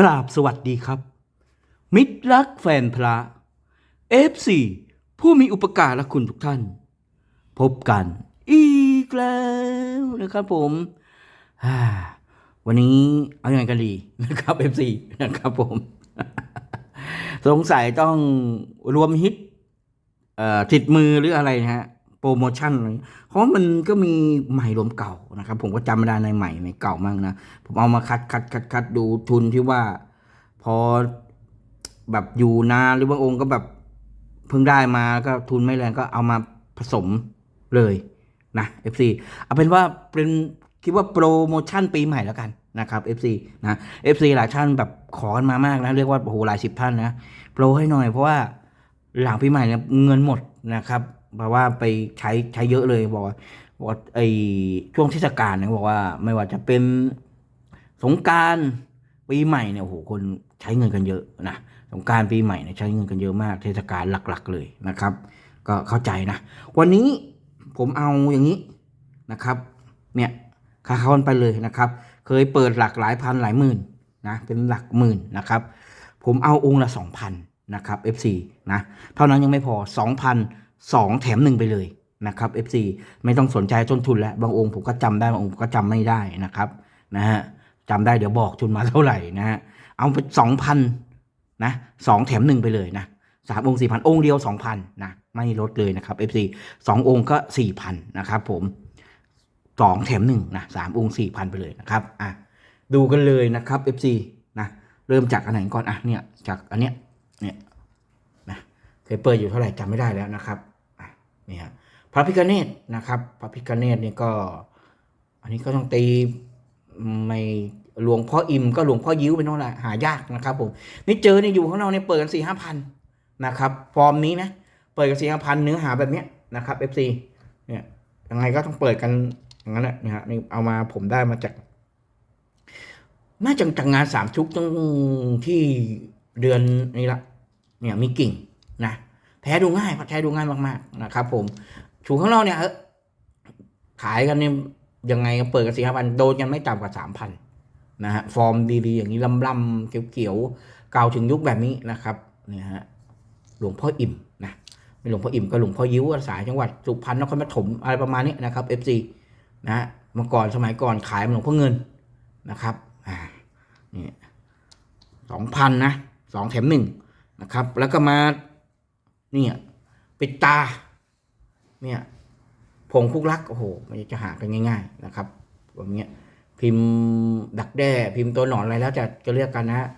กราบสวัสดีครับ มิตรรักแฟนพระ F4 ผู้มีอุปการะคุณทุกท่าน พบกันอีกแล้วนะครับผมวันนี้เอาอยัางไงกันดีนะครับ F4 นะครับผม สงสัยต้องรวมฮิตติดมือหรืออะไรนะฮะ โปรโมชั่นอะไรเพราะมันก็มีใหม่รวมเก่านะครับ ผมก็จำไม่ได้ในใหม่ในเก่ามั่งนะ ผมเอามาคัดคัดคัดคัดดูทุนที่ว่า พอแบบอยู่นานหรือบางองค์ก็แบบเพิ่งได้มาก็ทุนไม่แรงก็เอามาผสมเลยนะ FC เอาเป็นว่าเป็นคิดว่าโปรโมชั่นปีใหม่แล้วกันนะครับ FC นะ FC หลายท่านแบบขอกันมามากนะเรียกว่าโอ้โหหลายสิบท่านนะโปรให้หน่อยเพราะว่าหลังปีใหม่เนี่ยเงินหมดนะครับ เพราะว่าไปใช้ใช้เยอะเลยบอกว่าบอกว่าไอช่วงเทศกาลเนี่ยบอกว่า ไม่ว่าจะเป็นสงการปีใหม่เนี่ยโอ้โหคนใช้เงินกันเยอะนะสงการปีใหม่เนี่ยใช้เงินกันเยอะมาก เทศกาลหลัก ๆ เลยนะครับ ก็เข้าใจนะ วันนี้ผมเอาอย่างนี้นะครับ เนี่ยคาเขานไปเลยนะครับ เคยเปิดหลักหลายพันหลายหมื่นนะเป็นหลักหมื่นนะครับ ผมเอาองค์ละสองพันนะครับ FC นะเท่านั้นยังไม่พอสองพัน สองแถมหนึ่งไปเลยนะครับ FC ไม่ต้องสนใจต้นทุนแล้วบางองค์ผมก็จำได้บางองค์ผมก็จำไม่ได้นะครับนะฮะจำได้เดี๋ยวบอกทุนมาเท่าไหร่นะฮะเอาไปสองพันนะสองแถมหนึ่งไปเลยนะสามองค์สี่พันองค์เดียวสองพันนะไม่ลดเลยนะครับ FC สององค์ก็สี่พันนะครับผมสองแถมหนึ่งนะสามองค์สี่พันไปเลยนะครับอะดูกันเลยนะครับ FC นะเริ่มจากอันไหนก่อนอะเนี่ยจากอันเนี้ยเนี่ยนะเคยเปิดอยู่เท่าไหร่จำไม่ได้แล้วนะครับ นี่ยพระพิคเนตนะครับพระพิคเนตนี่ก็ อันนี้ก็ต้องตีไม่หลวงพ่ออิมก็หลวงพ่อยิ้วเป็นเท่าไหร่หายากนะครับผมนี่เจอเนี่ยอยู่ข้างนอกเนี่ยเปิดกันสี่ห้าพันนะครับฟอร์มนี้นะเปิดกันสี่ห้าพันเนื้อหาแบบเนี้ยนะครับ FC เนี่ยยังไงก็ต้องเปิดกันอย่างนั้นแหละนะฮะนี่เอามาผมได้มาจากน่าจะจากงานสามชุกตั้งที่เดือนนี้ละเนี่ยมีกิ่งนะ แท้ดูง่ายแท้ดูง่ายมากๆนะครับ ผมชูข้างนอกเนี่ยเออขายกันเนี่ยยังไงเปิดกันสี่ห้าพันโดนกันไม่ต่ำกว่าสามพันนะฮะฟอร์มดีๆ อย่างนี้ลำๆเขียวๆเก่าถึงยุคแบบนี้นะครับเนี่ยฮะหลวงพ่ออิ่มนะไม่หลวงพ่ออิ่มก็หลวงพ่อยิ้วสายจังหวัดสุพรรณนครปฐมอะไรประมาณนี้นะครับ FC นะฮะเมื่อก่อนสมัยก่อนขายหลวงพ่อเงินนะครับอ่านี่สองพันนะสองแถมหนึ่งนะครับ แล้วก็มา เนี่ยปิดตา เนี่ยผงคุกลักโอ้โหมันจะหากันง่าย ๆนะครับแบบเนี้ยพิมพ์ดักแด้ พิมพ์ตัวหนอนอะไรแล้วจะจะเรียกกันนะฮะ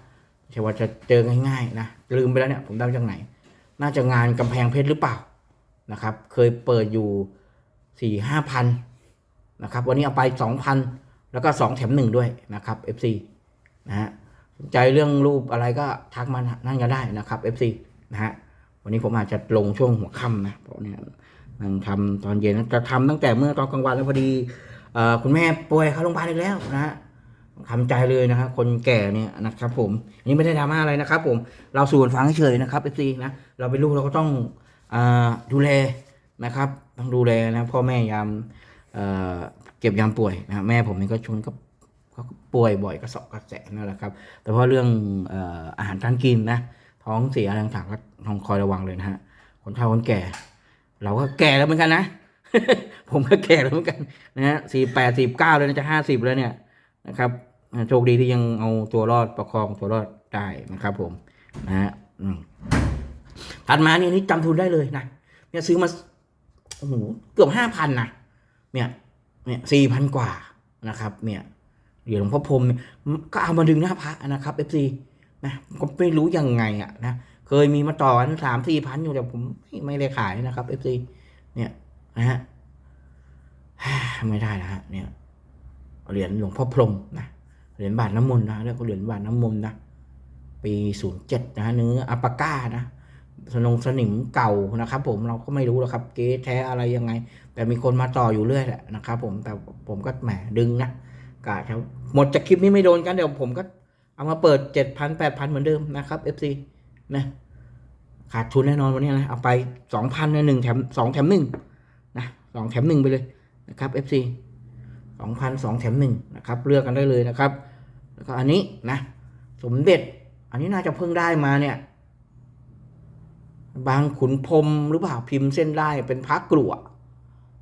ใช่ว่าจะเจอง่ายๆนะลืมไปแล้วเนี่ยผมได้จากไหน น่าจะงานกำแพงเพชรหรือเปล่านะครับ เคยเปิดอยู่สี่ห้าพันนะครับ วันนี้เอาไปสองพันแล้วก็สองแถมหนึ่งด้วยนะครับ FC นะฮะสนใจเรื่องรูปอะไรก็ทักมานั่นก็ได้นะครับ FC นะฮะ วันนี้ผมอาจจะลงช่วงหัวค่ำนะเพราะเนี่ยนั่งทำตอนเย็นจะทำตั้งแต่เมื่อตอนกลางวันแล้วพอดีอคุณแม่ป่วยเข้าโรงพยาบาลอีกแล้วนะฮะทำใจเลยนะครับคนแก่เนี่ยนะครับ ผมอันนี้ไม่ได้ดราม่าอะไรนะครับ ผมเราสู่กันฟังเฉยนะครับ FC นะเราเป็นลูกเราก็ต้องอดูแลนะครับ ต้องดูแลนะพ่อแม่ยามเเก็บยามป่วยนะแม่ผมนี่ก็ชนก็เขาก็ป่วยบ่อยกระสอบกระแสนั่นแหละครับ แต่เพราะเรื่องอออาหารการกินนะ ท้องเสียอะไรต่างๆก็ต้องคอยระวังเลยนะฮะ คนเฒ่าคนแก่ เราก็แก่แล้วเหมือนกันนะ ผมก็แก่แล้วเหมือนกันนะฮะสี่แปดสี่เก้าแล้วนะจะห้าสิบแล้วเนี่ยนะครับโชคดีที่ยังเอาตัวรอดประคองตัวรอดได้นะครับผมนะฮะถัดมาเนี่ยนี่จำทุนได้เลยนะเนี่ยซื้อมาโอ้โหเกือบห้าพันนะเนี่ยเนี่ยสี่พันกว่านะครับ เนี่ยเหรียญหลวงพ่อพรมก็เอามาดึงหน้าพระนะครับเอฟซี นะก็ไม่รู้ยังไงอะนะเคยมีมาต่อกันสามสี่พันอยู่แต่ผมไม่ไม่ได้ขายนะครับเอฟซีเนี่ยนะฮะไม่ได้นะฮะเนี่ยเหรียญหลวงพ่อพรมนะเหรียญบาทน้ำมนต์นะเรียกว่าเหรียญบาทน้ำมนต์นะปีศูนย์เจ็ดนะฮะเนื้ออัปาก้านะสนงสนิมเก่านะครับ ผมเราก็ไม่รู้หรอกครับเก๊แท้อะไรยังไง แต่มีคนมาต่ออยู่เรื่อยแหละนะครับ ผมแต่ผมก็แหมดึงนะกะครับหมดจากคลิปนี้ไม่โดนกันเดี๋ยวผมก็ เอามาเปิดเจ็ดพันแปดพันเหมือนเดิมนะครับ FC นะขาดทุนแน่นอนวันนี้นะเอาไปสองพันหนึ่งแถมสองแถมหนึ่งนะสองแถมหนึ่งไปเลยนะครับ FC สองพันสองแถมหนึ่งนะครับเลือกกันได้เลยนะครับ แล้วก็อันนี้นะ สมเด็จ อันนี้น่าจะเพิ่งได้มาเนี่ย บางขุนพรมหรือเปล่าพิมพ์เส้นได้เป็นพักกลัว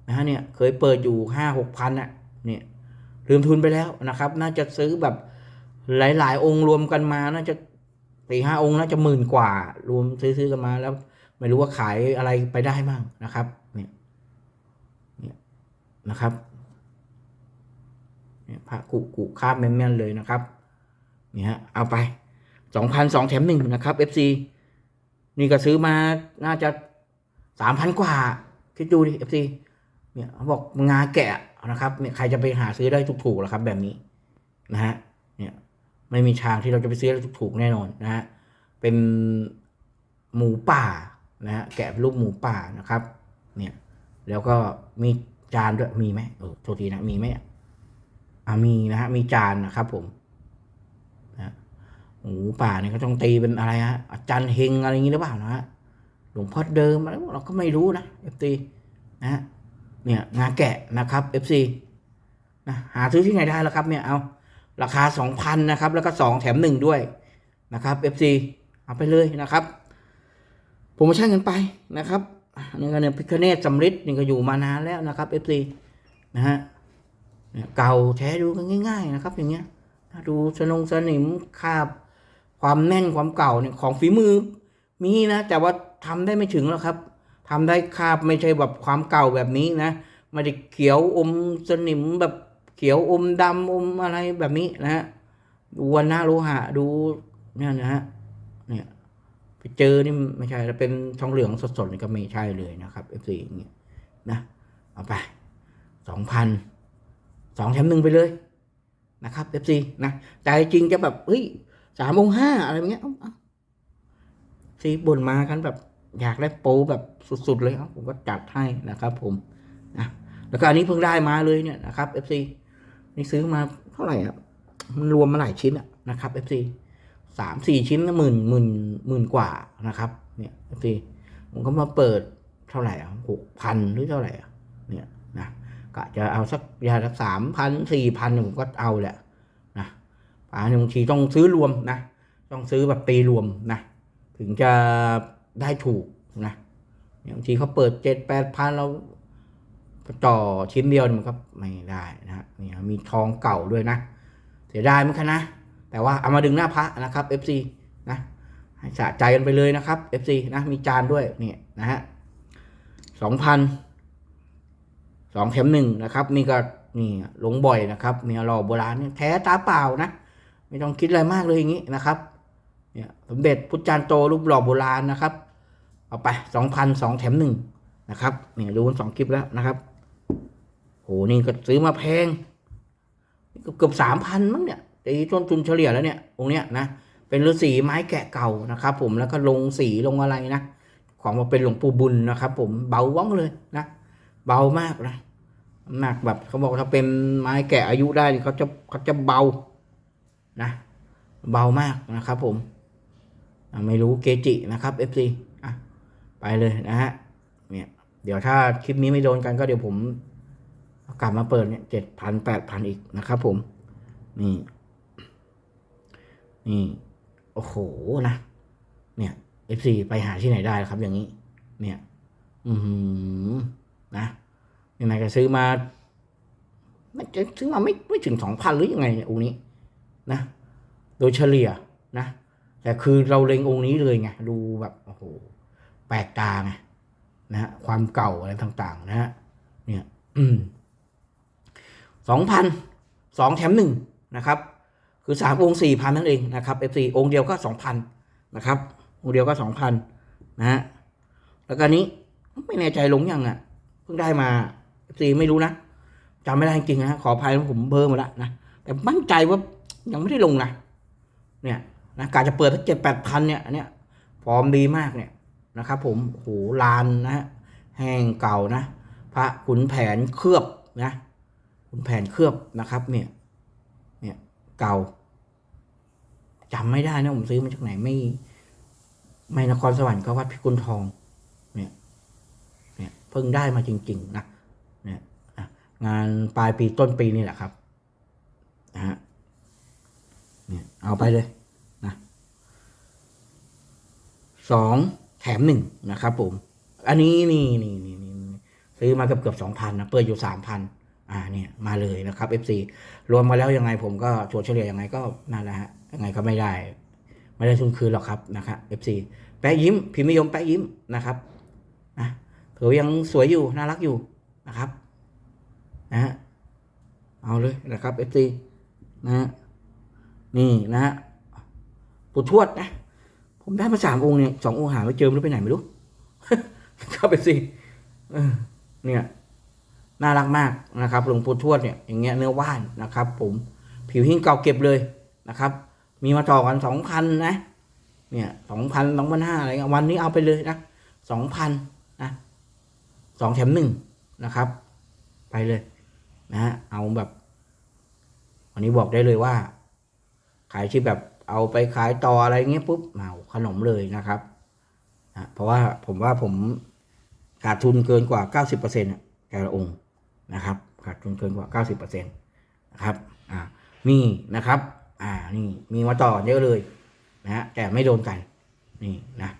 นะฮะเนี่ยเคยเปิดอยู่ห้าหกพันอะเนี่ยลืมทุนไปแล้วนะครับ น่าจะซื้อแบบ หลาย ๆ องค์รวมกันมาน่าจะสี่ห้าองค์น่าจะหมื่นกว่า รวมซื้อๆกันมาแล้ว ไม่รู้ว่าขายอะไรไปได้มั่งนะครับ เนี่ยเนี่ยนะครับเนี่ยพระกุกุคาบแม่นๆเลยนะครับนี่ฮะเอาไปสองพันสองแถมหนึ่งนะครับ FC นี่ก็ซื้อมาน่าจะสามพันกว่า คิดดูดิ FC เนี่ยเขาบอกงาแกะนะครับเนี่ยใครจะไปหาซื้อได้ถูกๆหรอครับ แบบนี้นะฮะเนี่ย ไม่มีทางที่เราจะไปซื้อได้ถูกๆแน่นอนนะฮะเป็นหมูป่านะฮะแกะรูปหมูป่านะครับเนี่ยแล้วก็มีจานด้วยมีไหมเออโทษทีนะมีไหมอ่ามีนะฮะมีจานนะครับผมนะหมูป่าเนี่ยก็ต้องตีเป็นอะไรฮะอาจารย์เฮงอะไรอย่างนี้หรือเปล่านะฮะหลวงพ่อเดิมอะไรเราก็ไม่รู้นะเอฟซีนะฮะเนี่ยงาแกะนะครับ FC นะหาซื้อที่ไหนได้แล้วครับเนี่ยเอา ราคา 2,000นะครับ แล้วก็ 2 แถม 1 ด้วยนะครับ FC เอาไปเลยนะครับโปรโมชั่นกันไปนะครับนี่ก็เนี่ยพิคเนตสำริดนี่ก็อยู่มานานแล้วนะครับ FC นะฮะเก่าแท้ดูกันง่าย ๆ นะครับ อย่างเงี้ยดูสนงสนิมคาบความแน่นความเก่าเนี่ยของฝีมือมีนะ แต่ว่าทำได้ไม่ถึงแล้วครับทำได้คาบไม่ใช่แบบความเก่าแบบนี้นะไม่ได้เขียวอมสนิมแบบ เขียวอมดำอมอะไรแบบนี้นะฮะดูวันหน้าโลหะดูเนี่ยนะฮะเนี่ยไปเจอนี่ไม่ใช่แล้วเป็นทองเหลืองสดๆนี่ก็ไม่ใช่เลยนะครับ F4 อย่างเงี้ยนะเอาไปสองพันสองแถมหนึ่งไปเลยนะครับ F4 นะใจจริงจะแบบเฮ้ยสามองห้าอะไรอย่างเงี้ยซีบ่นมากันแบบอยากได้โปรแบบสุดๆเลยครับผมก็จัดให้นะครับผมนะแล้วก็อันนี้เพิ่งได้มาเลยเนี่ยนะครับ FC นี่ซื้อมาเท่าไหร่ครับมันรวมมาหลายชิ้นอะนะครับ FC สามสี่ชิ้นหมื่นหมื่นหมื่นกว่านะครับเนี่ย FC ผมก็มาเปิดเท่าไหร่อะหกพันหรือเท่าไหร่อะเนี่ยนะกะจะเอาสักยาสักสามพันสี่พันผมก็เอาแหละนะป่าบางทีต้องซื้อรวมนะ ต้องซื้อแบบตีรวมนะ ถึงจะได้ถูกนะบางทีเขาเปิดเจ็ดแปดพันเรา ต่อชิ้นเดียวมันก็ไม่ได้นะฮะนี่มีทองเก่าด้วยนะ เสียดายเมือนกันะ แต่ว่าเอามาดึงหน้าพระนะครับ FC นะให้สะใจกันไปเลยนะครับ FC นะมีจานด้วยนี่นะฮะสองพันสองแถมหนึ่งนะครับ นี่ก็นี่หลงบ่อยนะครับเมีหล่อโบราณเนี่ยแท้ตาเปล่านะ ไม่ต้องคิดอะไรมากเลยอย่างนี้นะครับเนี่ยสมเด็จพุทธจารย์โตรูปหล่อโบราณนะครับ เอาไปสองพันสองแถมหนึ่งนะครับเนี่ยดูกันสองคลิปแล้วนะครับ โหนี่ก็ซื้อมาแพงเกือบสามพันมั้งเนี่ยตีต้นทุนเฉลี่ยแล้วเนี่ยองค์เนี้ยนะเป็นฤาษีไม้แกะเก่านะครับ ผมแล้วก็ลงสีลงอะไรนะของมาเป็นหลวงปู่บุญนะครับ ผมเบาว่องเลยนะเบามากนะหนักแบบเขาบอกถ้าเป็นไม้แกะอายุได้เขาจะเขาจะเบานะเบามากนะครับ ผมไม่รู้เกจินะครับ FC อะไปเลยนะฮะเนี่ยเดี๋ยวถ้าคลิปนี้ไม่โดนกันก็เดี๋ยวผม กลับมาเปิดเนี่ยเจ็ดพันแปดพันอีกนะครับผม นี่ นี่ โอ้โหนะ เนี่ย FC ไปหาที่ไหนได้ครับ อย่างนี้ เนี่ย อืมนะยังไงก็ซื้อมาไม่ซื้อมาไม่ไม่ถึงสองพันหรือยังไงเนี่ยองค์นี้ นะ โดยเฉลี่ยนะ แต่คือเราเล็งองค์นี้เลยไงดูแบบโอ้โหแปลกตาไงนะฮะความเก่าอะไรต่าง ๆ นะฮะเนี่ย อืม สองพันสองแถมหนึ่งนะครับ คือสามองค์สี่พันนั่นเองนะครับเอฟซีองค์เดียวก็สองพันนะครับ องค์เดียวก็สองพันนะฮะแล้วก็นี้ไม่แน่ใจลงยังอะเพิ่งได้มาเอฟซีไม่รู้นะจำไม่ได้จริงนะขออภัยผมเบอร์มาแล้วนะแต่มั่นใจว่ายังไม่ได้ลงนะเนี่ยนะการจะเปิดสักเจ็ดแปดพันเนี่ยอันเนี้ยฟอร์มดีมากเนี่ยนะครับ ผมโอ้โหลานนะฮะแห้งเก่านะ พระขุนแผนเคลือบนะ ขุนแผนเคลือบนะครับเนี่ยเนี่ยเก่าจำไม่ได้นะผมซื้อมาจากไหนไม่ ไม่นครสวรรค์ก็วัดพิกุลทอง เนี่ยเนี่ยเพิ่งได้มาจริง ๆ นะเนี่ยอะงานปลายปีต้นปีนี่แหละครับนะฮะเนี่ยเอาไปเลยนะสองแถมหนึ่งนะครับผม อันนี้นี่นี่นี่นี่ซื้อมาเกือบเกือบสองพันนะเปิดอยู่สามพัน อ่าเนี่ยมาเลยนะครับ FC รวมมาแล้วยังไงผมก็ถัวเฉลี่ยยังไงก็นั่นแหละฮะยังไงก็ไม่ได้ ไม่ได้ทุนคืนหรอกครับนะครับ FC แปะยิ้มพิมพ์นิยมแปะยิ้มนะครับนะถือยังสวยอยู่น่ารักอยู่นะครับนะฮะเอาเลยนะครับ FC นะฮะนี่นะฮะปู่ทวดนะ ผมได้มาสามองค์เนี่ยสององค์หาไม่เจอไม่รู้ไปไหนไม่รู้ เข้าไปสิเนี่ย น่ารักมากนะครับหลวงปู่ทวดเนี่ยอย่างเงี้ยเนื้อว่านนะครับ ผมผิวหิ้งเก่าเก็บเลยนะครับ มีมาต่อกันสองพันนะเนี่ยสองพันสองพันห้าอะไรเงี้ยวันนี้เอาไปเลยนะสองพันนะสองแถมหนึ่งนะครับ ไปเลยนะฮะเอาแบบ วันนี้บอกได้เลยว่า ขายที่แบบเอาไปขายต่ออะไรเงี้ยปุ๊บเอาขนมเลยนะครับนะเพราะว่าผมว่าผมขาดทุนเกินกว่าเก้าสิบเปอร์เซ็นต์แต่ละองค์ นะครับขาดทุนเกินกว่าเก้าสิบเปอร์เซ็นต์นะครับอ่ามีนะครับอ่านี่มีมาต่อเยอะเลยนะฮะแต่ไม่โดนกันนี่นะ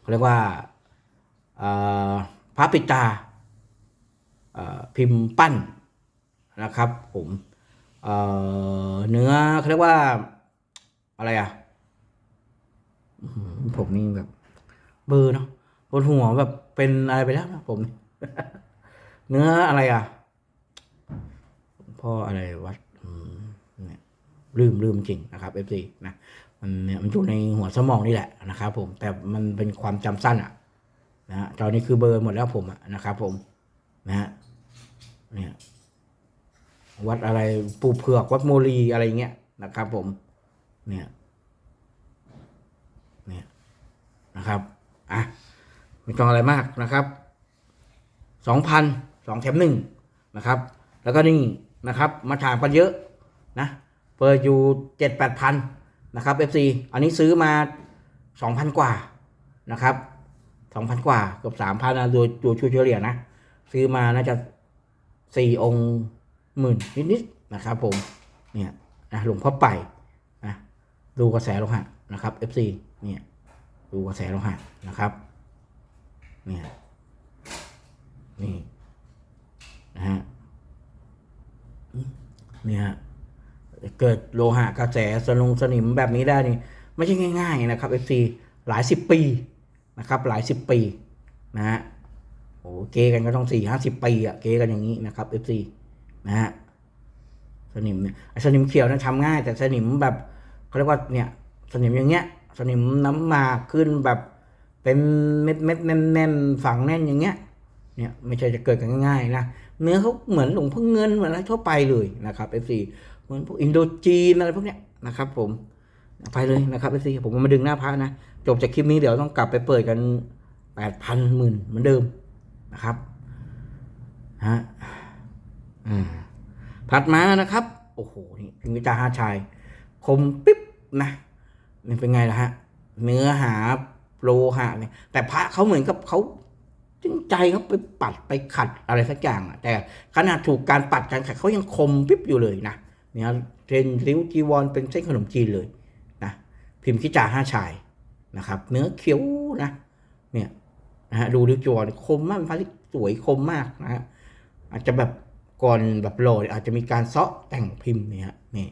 เขาเรียกว่าพระปิดตาพิมพ์ปั้นนะครับ ผมเเนื้อเขาเรียกว่าอะไรอะผมนี่แบบเบอร์เนาะบนหัวแบบเป็นอะไรไปแล้วนะผม เนื้ออะไรอะ พ่ออะไรวัดเนี่ยลืมลืมจริงนะครับเอฟซีนะมันเนี่ยมันอยู่ในหัวสมองนี่แหละนะครับผมแต่มันเป็นความจำสั้นอะนะฮะตอนนี้คือเบอร์หมดแล้วผมอะนะครับผมนะฮะเนี่ยวัดอะไรปูเผือกวัดโมลีอะไรเงี้ยนะครับผมเนี่ยเนี่ยนะครับอะไม่ต้องอะไรมากนะครับสองพันสองแถมหนึ่งนะครับ แล้วก็นี่ นะครับ มาถามกันเยอะนะเปิดอยู่เจ็ดแปดพันนะครับ FC อันนี้ซื้อมาสองพันกว่านะครับสองพันกว่าเกือบสามพันนะโดยตัวชูเฉลี่ยนะ ซื้อมาน่าจะสี่องค์หมื่นนิดๆนะครับผมเนี่ยนะหลวงพ่อไปนะดูกระแสโลหะนะครับ FC เนี่ยดูกระแสโลหะนะครับเนี่ยนี่นะฮะ นี่ยฮะเกิดโลหะกระแสสนงสนิมแบบนี้ได้นี่ไม่ใช่ง่าย ๆ นะครับ FC หลายสิบปีนะครับ หลายสิบปีนะฮะโอ้เกกันก็ต้องสี่ห้าสิบปีอะเกกันอย่างนี้นะครับ FC นะฮะสนิมเนี่ยไอ้สนิมเขียวนะทำง่าย แต่สนิมแบบเขาเรียกว่าเนี่ยสนิมอย่างเงี้ย สนิมน้ำมาขึ้นแบบเป็นเม็ดเม็ดแน่นแน่นๆฝังแน่นอย่างเงี้ยเนี่ยไม่ใช่จะเกิดกันง่ายๆนะ เนื้อเขาเหมือนหลวงพ่อเงินเหมือนอะไรทั่วไปเลยนะครับเอฟซีเหมือนพวกอินโดจีนอะไรพวกเนี้ยนะครับ ผมไปเลยนะครับเอฟซีผมมาดึงหน้าพระนะจบจากคลิปนี้เดี๋ยวต้องกลับไปเปิดกันแปดพันหมื่นเหมือนเดิมนะครับฮะอถัดมานะครับ โอ้โหนี่พิมพิตาห้าชายคมปิ๊บนะนี่เป็นไงล่ะฮะ เนื้อหาโลหะเนี่ยแต่พระเขาเหมือนกับเขา จริงใจเขาไปปัดไปขัดอะไรสักอย่างอะ แต่ขนาดถูกการปัดการขัดเขายังคมปิ๊บอยู่เลยนะเนี่ยเทรนริ้วจีวรเป็นเส้นขนมจีนเลยนะพิมพ์ขิจาห้าชายนะครับ เนื้อเขียวนะ เนี่ยนะฮะดูริ้วจีวรคมมากเป็นพระสวยคมมากนะฮะอาจจะแบบก่อนแบบโหลดอาจจะมีการเซาะแต่งพิมพ์เนี่ยนี่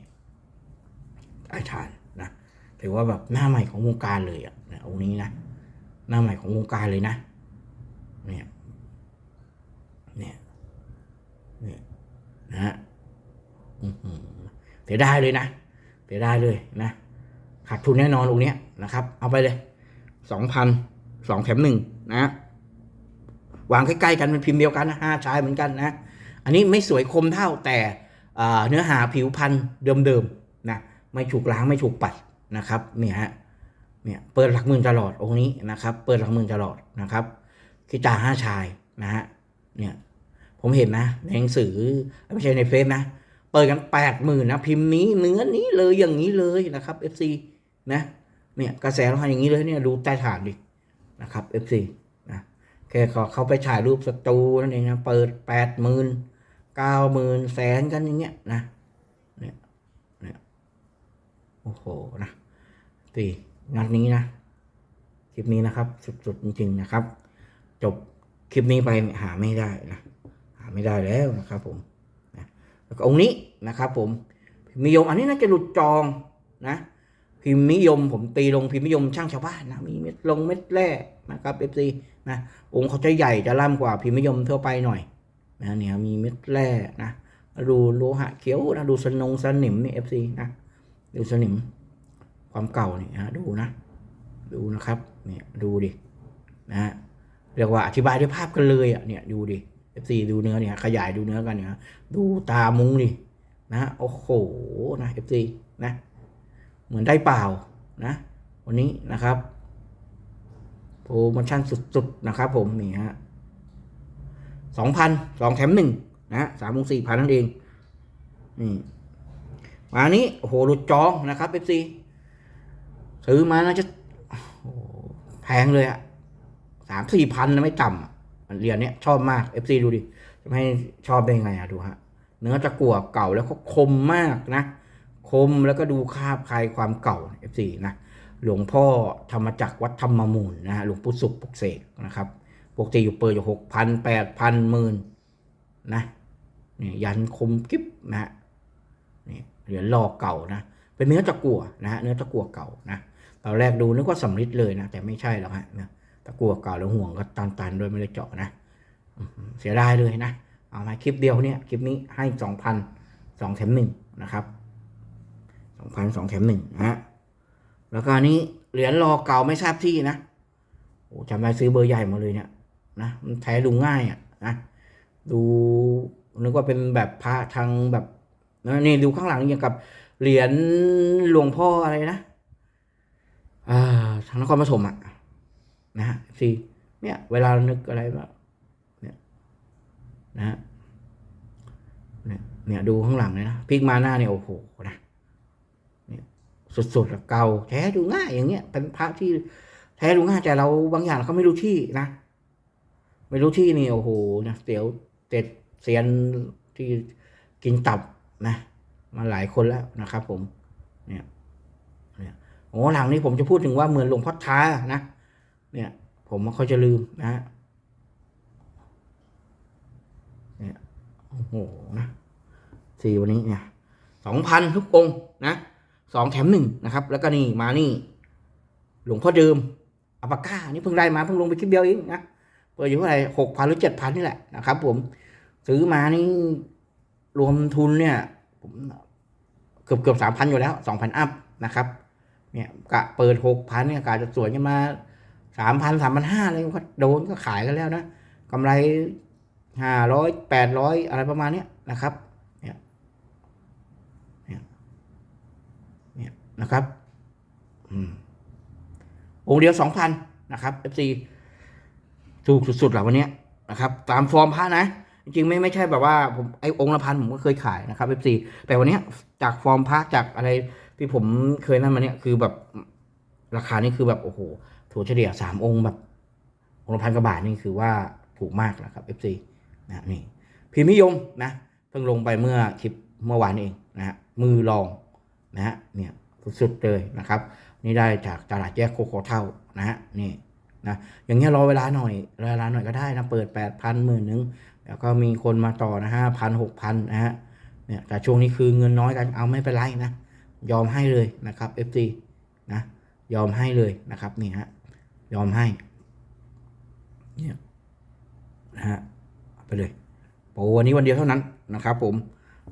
ไอทานนะถือว่าแบบหน้าใหม่ของวงการเลยอะนะองค์นี้นะหน้าใหม่ของวงการเลยนะ เนี่ยเนี่ยเนี่ยนะฮะอื้อหือเสียดายเลยนะเสียดายเลยนะขาดทุนแน่นอนองเนี้ยนะครับ เอาไปเลยสองพันสองแถมหนึ่งนะวางใกล้ๆกันเป็นพิมพ์เดียวกันนะห้าชายเหมือนกันนะ อันนี้ไม่สวยคมเท่าแต่เนื้อหาผิวพันธุ์เดิมๆนะไม่ถูกล้างไม่ถูกปัดนะครับเนี่ยฮะเนี่ยเปิดหลักหมื่นตลอดองค์นี้นะครับ เปิดหลักหมื่นตลอดนะครับ กีตาร์ห้าชายนะฮะเนี่ยผมเห็นนะในหนังสือไม่ใช่ในเฟซนะ เปิดกันแปดหมื่นนะ พิมพ์นี้เนื้อนี้เลยอย่างนี้เลยนะครับ FC นะเนี่ยกระแสเราทำอย่างนี้เลยเนี่ยดูใต้ฐานดินะครับ FC นะแค่เขาเขาไปถ่ายรูปสตูนั่นเองนะเปิดแปดหมื่นเก้าหมื่นแสนกันอย่างเงี้ยนะเนี่ยเนี่ยโอ้โหนะตีงานนี้นะคลิปนี้นะครับ สุดๆจริงๆนะครับ จบคลิปนี้ไปหาไม่ได้นะหาไม่ได้แล้วนะครับผมนะแล้วก็องค์นี้นะครับ ผมพิมพ์นิยมอันนี้น่าจะหลุดจองนะพิมพ์นิยมผมตีลงพิมพ์นิยมช่างชาวบ้านนะมีเม็ดลงเม็ดแร่นะครับเอฟซีนะองค์เขาจะใหญ่จะล่ำกว่าพิมพ์นิยมทั่วไปหน่อยนะเนี่ยมีเม็ดแร่นะดูโลหะเขียวนะดูสนงสนิมนี่เอฟซีนะดูสนิมความเก่านี่นะดูนะ ดูนะครับเนี่ยดูดินะฮะ เรียกว่าอธิบายด้วยภาพกันเลยอะเนี่ยดูดิ FC ดูเนื้อเนี่ยขยายดูเนื้อกันเนี่ยดูตามุ้งดินะโอ้โหนะ FC นะเหมือนได้เปล่านะวันนี้นะครับโปรโมชั่นสุดๆนะครับผมนี่ฮะสองพันสองแถมหนึ่งนะสามวงสี่พันนั่นเองนี่มานี้โอ้โหหลุดจองนะครับ FC ซื้อมาน่าจะแพงเลยอะ สามสี่พันนะไม่ต่ำเหรียญเนี้ยชอบมาก FC ดูดิจะไม่ให้ชอบได้ไงอะดูฮะเนื้อตะกั่วเก่าแล้วก็คมมากนะ คมแล้วก็ดูคาบคายความเก่า F4 นะหลวงพ่อธรรมจักรวัดธรรมมูลนะฮะหลวงปู่สุขปกเสกนะครับปกติอยู่เปิดอยู่หกพันแปดพันหมื่นนะนี่ยันคมกิ๊บนะฮะนี่เหรียญรอเก่านะ เป็นเนื้อตะกั่วนะฮะเนื้อตะกั่วเก่านะตอนแรกดูนึกว่าสำริดเลยนะ แต่ไม่ใช่หรอกฮะนะ ตะกั่วเก่าแล้วห่วงก็ตันๆโดยไม่ได้เจาะนะเสียดายเลยนะเอามาคลิปเดียวเนี่ยคลิปนี้ให้สองพันสองแถมหนึ่งนะครับสองพันสองแถมหนึ่งนะฮะแล้วก็นี้เหรียญรอเก่าไม่ทราบที่นะโอ้จำได้ซื้อเบอร์ใหญ่มาเลยเนี่ยนะมันแท้ดูง่ายอะนะดูนึกว่าเป็นแบบพระทางแบบนะนี่ดูข้างหลังอย่างกับเหรียญหลวงพ่ออะไรนะอ่าทางนครปฐมอะ นะฮะสิเนี่ยเวลานึกอะไรแบบนะฮะเนี่ยเนี่ยดูข้างหลังเลยนะพลิกมาหน้าเนี่ยโอ้โหนะเนี่ยสุดๆเก่าแท้ดูง่ายอย่างเงี้ยเป็นพระที่แท้ดูง่ายแต่เราบางอย่างเราก็ไม่รู้ที่นะไม่รู้ที่นี่โอ้โหนะเสียวเจ็ดเซียนที่กินตับนะมาหลายคนแล้วนะครับผมเนี่ยเนี่ยโอ้หลังนี้ผมจะพูดถึงว่าเหมือนหลวงพ่อท้านะ เนี่ย ผมไม่ค่อยจะลืมนะฮะเนี่ยโอ้โหนะสี่วันนี้เนี่ยสองพันทุกองนะสองแถมหนึ่งนะครับ แล้วก็นี่มานี่ หลวงพ่อเดิมอัปปาก้านี่เพิ่งได้มาเพิ่งลงไปคลิปเดียวเองนะเปิดอยู่เท่าไหร่หกพันหรือเจ็ดพันนี่แหละนะครับ ผมซื้อมานี่รวมทุนเนี่ยผมเกือบเกือบสามพันอยู่แล้วสองพันอัพนะครับ เนี่ยกะเปิดหกพันเนี่ยกะจะสวยกันมา สามพันสามพันห้าอะไรก็โดนก็ขายกันแล้วนะกำไรห้าร้อยแปดร้อยอะไรประมาณเนี้ยนะครับเนี่ยเนี่ยเนี่ยนะครับอืมองค์เดียวสองพันนะครับ FC ถูกสุดๆหละวันเนี้ยนะครับ ตามฟอร์มพระนะ จริงไม่ไม่ใช่แบบว่าผมไอ้องค์ละพันผมก็เคยขายนะครับ FC แต่วันนี้จากฟอร์มพระจากอะไรที่ผมเคยนั่นมาเนี่ยคือแบบราคานี่คือแบบโอ้โห ถูกเฉลี่ยสามองค์แบบองค์ละพันกว่าบาทนี่คือว่าถูกมากนะครับ FC นะนี่พิมพ์นิยมนะเพิ่งลงไปเมื่อคลิปเมื่อวานเองนะฮะมือลองนะฮะเนี่ยสุดๆเลยนะครับ นี่ได้จากตลาดแยกโคโคเท่านะฮะนี่นะอย่างเงี้ยรอเวลาหน่อยรอเวลาหน่อยก็ได้นะเปิดแปดพันหมื่นนึงแล้วก็มีคนมาต่อนะฮะพันหกพันนะฮะเนี่ยแต่ช่วงนี้คือเงินน้อยกันเอาไม่เป็นไรนะ ยอมให้เลยนะครับ FC นะยอมให้เลยนะครับนี่ฮะ ยอมให้เนี่ยนะฮะไปเลยโปรวันนี้วันเดียวเท่านั้นนะครับ ผม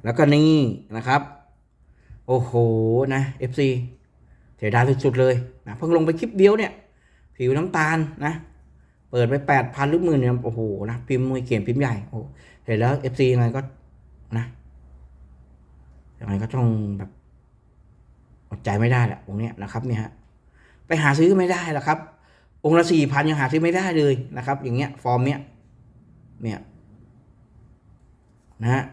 แล้วก็นี่นะครับ โอ้โหนะ FC เสียดายสุดๆเลยนะเพิ่งลงไปคลิปเดียวเนี่ย ผิวน้ำตาลนะ เปิดไปแปดพันหรือหมื่นเนี่ยโอ้โหนะพิมพ์มวยเขียนพิมพ์ใหญ่โอ้เห็นแล้ว FC ยังไงก็นะยังไงก็ต้องแบบอดใจไม่ได้แหละองเนี้ยนะครับเนี่ยฮะไปหาซื้อไม่ได้หรอกครับ องค์ละสี่พันยังหาซื้อไม่ได้เลยนะครับ อย่างเงี้ยฟอร์มเนี้ยเนี่ยนะฮะ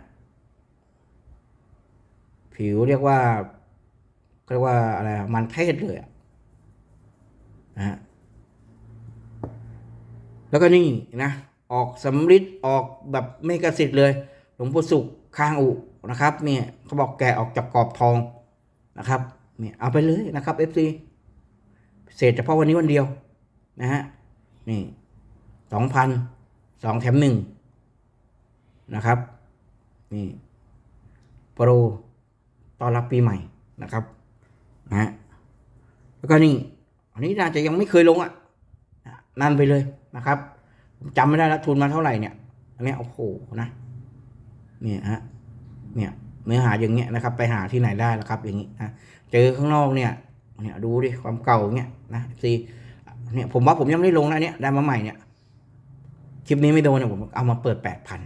ผิวเรียกว่าเรียกว่าอะไรมันเทศเลยนะฮะแล้วก็นี่นะออกสำริดออกแบบไม่กระสิทธิ์เลย หลวงปู่สุขข้างอุนะครับเนี่ยเขาบอกแกะออกจากกรอบทองนะครับเนี่ยเอาไปเลยนะครับ FC เศษเฉพาะวันนี้วันเดียว นะฮะนี่สองพันสองแถมหนึ่งนะครับนี่โปรต้อนรับปีใหม่นะครับนะฮะแล้วก็นี่อันนี้น่าจะยังไม่เคยลงอะนั่นไปเลยนะครับจำไม่ได้แล้วทุนมาเท่าไหร่เนี่ยอันนี้โอ้โหนะเนี่ยฮะเนี่ยเนื้อหาอย่างเงี้ยนะครับ ไปหาที่ไหนได้ล่ะครับ อย่างงี้นะเจอข้างนอกเนี่ยเนี่ยดูดิความเก่าเงี้ยนะซี เนี่ยผมว่าผมยังไม่ได้ลงนะเนี่ยได้มาใหม่เนี่ยคลิปนี้ไม่โดนเนี่ยผมเอามาเปิดแปดพัน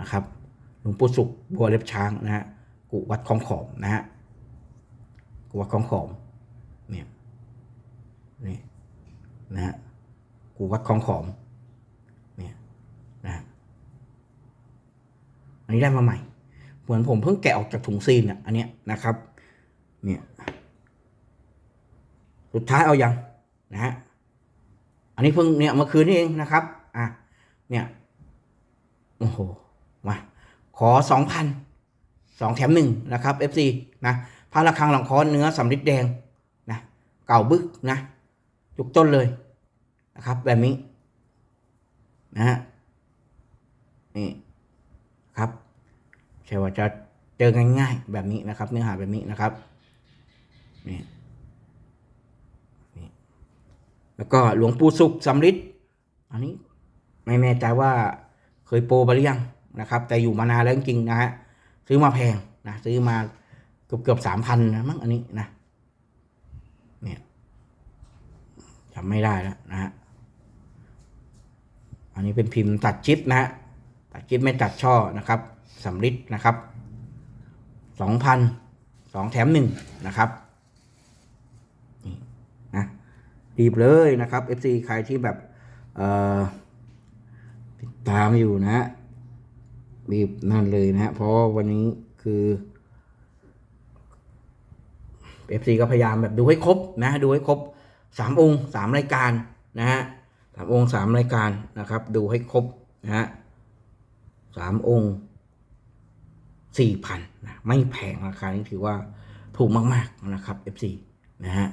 นะครับหลวงปู่สุขบัวเล็บช้างนะฮะกุวัดคลองขอมนะฮะกุวัดคลองขอมเนี่ยนี่นะฮะกุวัดคลองขอมเนี่ยนะฮะอันนี้ได้มาใหม่ เหมือนผมเพิ่งแกะออกจากถุงซีนอะอันเนี้ยนะครับเนี่ยสุดท้ายเอายัง นะฮะอันนี้เพิ่งเนี่ยเมื่อคืนนี่เองนะครับอะเนี่ยโอ้โหมาขอสองพันสองแถมหนึ่งนะครับ FC นะพระระฆังหลังคอนเนื้อสำริดแดงนะเก่าบึกนะทุกต้นเลยนะครับ แบบนี้นะฮะนี่ครับใช่ว่าจะเจอง่ายๆแบบนี้นะครับ เนื้อหาแบบนี้นะครับนี่ แล้วก็หลวงปู่สุขสำริดอันนี้ไม่แน่ใจว่าเคยโปรไปหรือยังนะครับ แต่อยู่มานานแล้วจริงๆนะฮะซื้อมาแพงนะซื้อมาเกือบเกือบสามพันนะมั้งอันนี้นะเนี่ยจำไม่ได้แล้วนะฮะอันนี้เป็นพิมพ์ตัดชิปนะฮะตัดชิปไม่ตัดช่อนะครับสำริดนะครับสองพันสองแถมหนึ่งนะครับนี่นะ รีบเลยนะครับ FC ใครที่แบบติดตามอยู่นะฮะรีบนั่นเลยนะฮะเพราะว่าวันนี้คือ FC ก็พยายามแบบดูให้ครบนะดูให้ครบสามองค์สามรายการนะฮะสามองค์สามรายการนะครับ ดูให้ครบนะฮะสามองค์สี่พันนะไม่แพงราคานี้ถือว่าถูกมาก ๆ นะครับ FC นะฮะ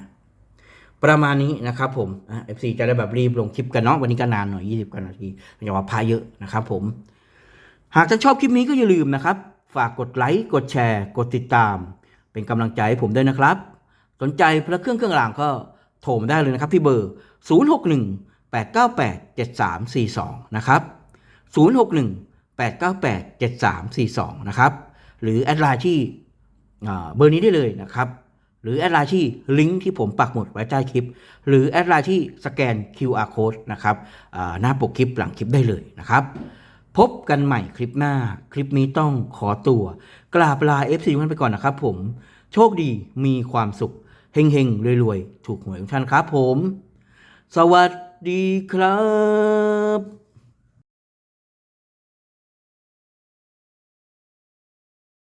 ประมาณนี้นะครับผมนะ FC จะได้แบบรีบลงคลิปกันเนาะวันนี้ก็นานหน่อย 20กว่านาทีอย่าว่าพาเยอะนะครับผม หากท่านชอบคลิปนี้ก็อย่าลืมนะครับ ฝากกดไลค์กดแชร์ กดติดตาม เป็นกำลังใจให้ผมด้วยนะครับ สนใจพระเครื่องเครื่องรางก็โทรมาได้เลยนะครับที่เบอร์ 061 898 7342 นะครับ 061 898 7342 นะครับ หรือแอดไลน์ที่เบอร์นี้ได้เลยนะครับ หรือแอดไลน์ที่ลิงก์ที่ผมปักหมุดไว้ใต้คลิป หรือแอดไลน์ที่สแกน QR code นะครับหน้าปกคลิปหลังคลิปได้เลยนะครับ พบกันใหม่คลิปหน้า คลิปนี้ต้องขอตัว กราบลา FC กันไปก่อนนะครับผม โชคดีมีความสุข เฮงๆรวยๆ ถูกหวยของท่านครับผม สวัสดีครับ